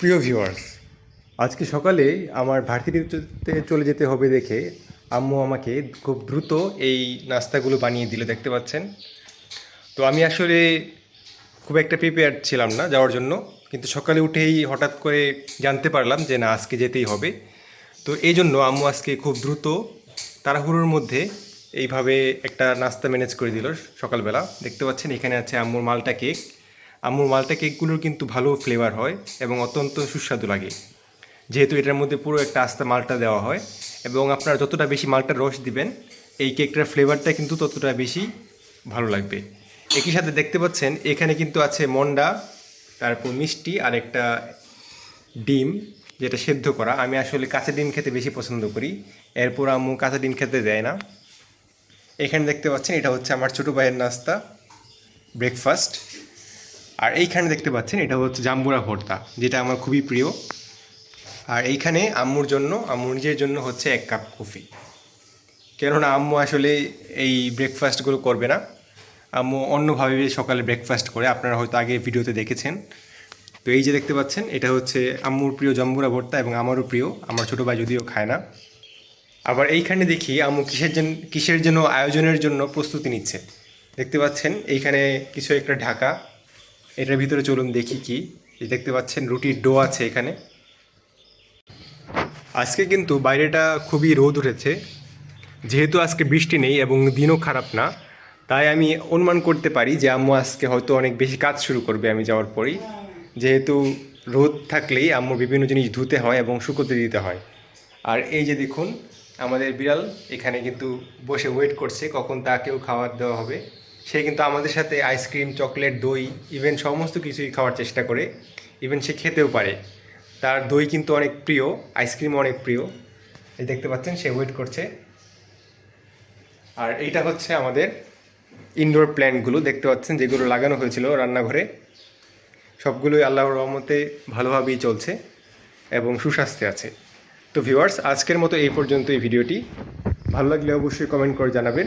প্রিয় ভিউয়ার্স আজকে সকালে আমার ভার্সিটিতে চলে যেতে হবে দেখে আম্মু আমাকে খুব দ্রুত এই নাস্তাগুলো বানিয়ে দিল, দেখতে পাচ্ছেন। তো আমি আসলে খুব একটা প্রিপেয়ার ছিলাম না যাওয়ার জন্য, কিন্তু সকালে উঠেই হঠাৎ করে জানতে পারলাম যে না, আজকে যেতেই হবে। তো এই জন্য আম্মু আজকে খুব দ্রুত তাড়াহুড়োর মধ্যে এইভাবে একটা নাস্তা ম্যানেজ করে দিল সকালবেলা। দেখতে পাচ্ছেন, এখানে আছে আম্মুর মালটা কেক আম্মুর মালটা কেকগুলোর কিন্তু ভালো ফ্লেভার হয় এবং অত্যন্ত সুস্বাদু লাগে। যেহেতু এটার মধ্যে পুরো একটা আস্তা মালটা দেওয়া হয় এবং আপনারা যতটা বেশি মালটার রস দিবেন, এই কেকটার ফ্লেভারটা কিন্তু ততটা বেশি ভালো লাগবে। একই সাথে দেখতে পাচ্ছেন, এখানে কিন্তু আছে মন্ডা, তারপর মিষ্টি আর একটা ডিম যেটা সেদ্ধ করা। আমি আসলে কাঁচা ডিম খেতে বেশি পছন্দ করি, এরপর আম্মু কাঁচা ডিম খেতে দেয় না। এখানে দেখতে পাচ্ছেন, এটা হচ্ছে আমার ছোটো ভাইয়ের নাস্তা ব্রেকফাস্ট আর এইখানে দেখতে পাচ্ছেন, এটা হচ্ছে জাম্বুরা ভর্তা, যেটা আমার খুবই প্রিয়। আর এইখানে আম্মুর জন্য, আম্মুর নিজের জন্য হচ্ছে এক কাপ কফি। কেননা আম্মু আসলে এই ব্রেকফাস্টগুলো করবে না। আম্মু অন্যভাবে সকালে ব্রেকফাস্ট করে, আপনারা হয়তো আগে ভিডিওতে দেখেছেন। তো এই যে দেখতে পাচ্ছেন, এটা হচ্ছে আম্মুর প্রিয় জম্বুরা ভর্তা এবং আমারও প্রিয়, আমার ছোটো ভাই যদিও খায় না। আবার এইখানে দেখি আম্মু কিসের জন্য কিসের জন্য আয়োজনের জন্য প্রস্তুতি নিচ্ছে। দেখতে পাচ্ছেন, এইখানে কিছু একটা ঢাকা এটার ভিতরে চলুন দেখি কি। দেখতে পাচ্ছেন রুটির ডো আছে এখানে। আজকে কিন্তু বাইরেটা খুবই রোদ উঠেছে। যেহেতু আজকে বৃষ্টি নেই এবং দিনও খারাপ না, তাই আমি অনুমান করতে পারি যে আম্মু আজকে হয়তো অনেক বেশি কাজ শুরু করবে আমি যাওয়ার পরেই। যেহেতু রোদ থাকলেই আম্মু বিভিন্ন জিনিস ধুতে হয় এবং শুকোতে দিতে হয়। আর এই যে দেখুন, আমাদের বিড়াল এখানে কিন্তু বসে ওয়েট করছে কখন তাকেও খাবার দেওয়া হবে। সে কিন্তু আমাদের সাথে আইসক্রিম চকলেট দই ইভেন সমস্ত কিছুই খাওয়ার চেষ্টা করে। ইভেন সে খেতেও পারে। তার দই কিন্তু অনেক প্রিয় আইসক্রিমও অনেক প্রিয়। এই দেখতে পাচ্ছেন, সে ওয়েট করছে। আর এইটা হচ্ছে আমাদের ইনডোর প্ল্যান্টগুলো দেখতে পাচ্ছেন, যেগুলো লাগানো হয়েছিল রান্নাঘরে। সবগুলোই আল্লাহর রহমতে ভালোভাবেই চলছে এবং সুস্বাস্থ্যে আছে। তো ভিউয়ার্স আজকের মতো এই পর্যন্ত এই ভিডিওটি। ভালো লাগলে অবশ্যই কমেন্ট করে জানাবেন।